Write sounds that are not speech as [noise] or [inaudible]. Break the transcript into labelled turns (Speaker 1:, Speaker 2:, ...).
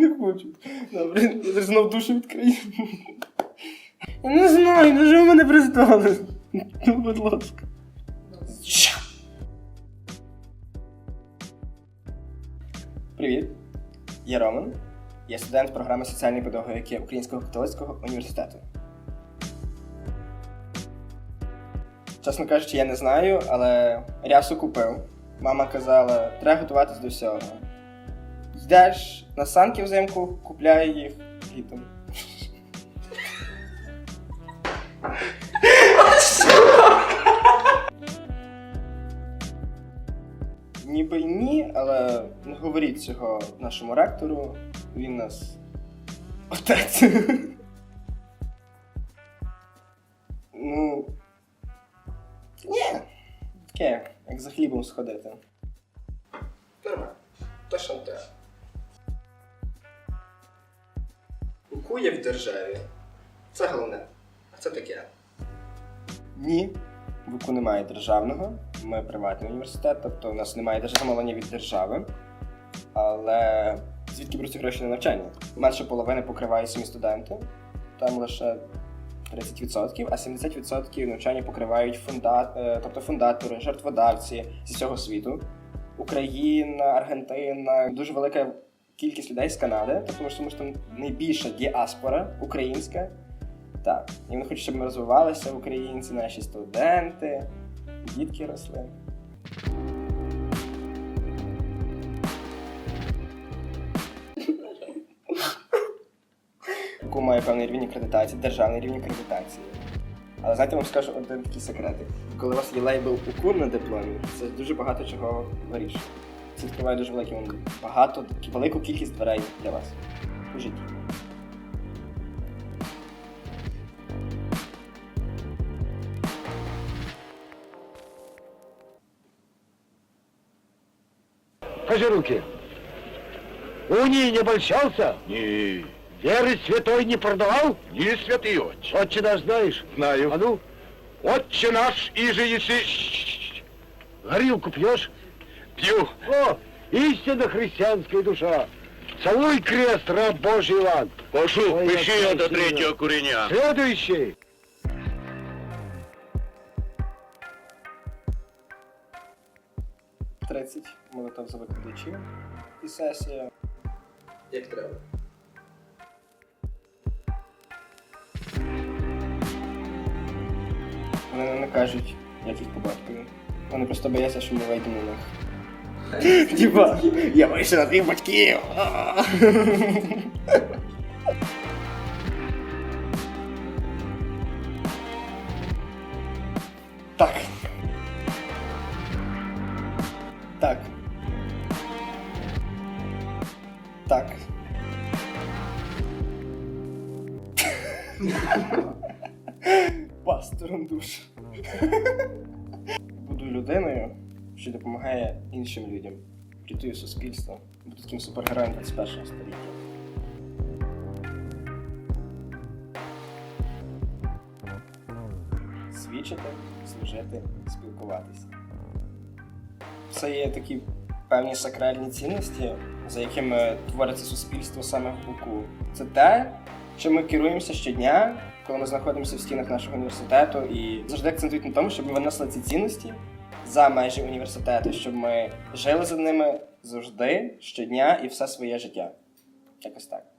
Speaker 1: Не хочу. Добре, я зараз знов душу відкрию. Я не знаю, на що ви мене пристали. Ну, будь ласка. Привіт. Я Роман. Я студент програми соціальної педагогіки Українського католицького університету. Чесно кажучи, я не знаю, але рясу купив. Мама казала, треба готуватись до всього. Йдеш на санки взимку, купляй їх літом. Ніби й ні, але не говоріть цього нашому ректору. Він нас отець. ну. Ні. Таке, як за хлібом сходити. Нормально. То що те. Кує в державі. Це головне. А це таке. Ні. ВУКу немає державного. Ми приватний університет, тобто у нас немає держзамовлення від держави. Але звідки беруться гроші на навчання? Менше половини покриває самі студенти, там лише 30%, а 70% навчання покривають фунда... е, тобто фундатори, жертводавці зі всього світу. Україна, Аргентина, дуже велика кількість людей з Канади, тому що, тому що там найбільша діаспора українська. Так. І вони хочуть, щоб ми розвивалися, українці, наші студенти, дітки росли. УКУ має певний рівень акредитації, державний рівень акредитації. Але знаєте, я вам скажу один такий секретик. Коли у вас є лейбл УКУ на дипломі, це дуже багато чого вирішує. Це відкриває дуже великі багато, велику кількість дверей для вас у житті.
Speaker 2: Покажи руки. Унии не обольщался?
Speaker 3: Ні,
Speaker 2: Веры святой не продавал?
Speaker 3: ні, святий отче.
Speaker 2: Отче наш знаешь?
Speaker 3: Знаю.
Speaker 2: А ну,
Speaker 3: Отче наш, іже єси...
Speaker 2: горилку пьешь?
Speaker 3: П'ю.
Speaker 2: О, истинно христианская душа. Целуй крест, раб Божий Иван. Ой,
Speaker 3: пиши до
Speaker 2: красиво.
Speaker 3: куреня.
Speaker 2: Следующий.
Speaker 1: — 30 молитов за викладачів і сесія. Як треба. кажуть, як їх по батькові. Вони просто бояться, що ми вийдемо на них. [laughs] Типа, я вийшов на твоїх батьків. [laughs] Так. Так. Так. [laughs] Пастором душ. [laughs] Буду людиною, що допомагає іншим людям. Рятую суспільство. Буду таким супергероєм 21 століття. Свідчити, служити, спілкуватися. Це є такі певні сакральні цінності, за якими твориться суспільство саме в УКУ. Це те, що ми керуємося щодня, коли ми знаходимося в стінах нашого університету, і завжди акцентують на тому, щоб ми винесли ці цінності за межі університету, щоб ми жили за ними завжди, щодня і все своє життя. Якось так.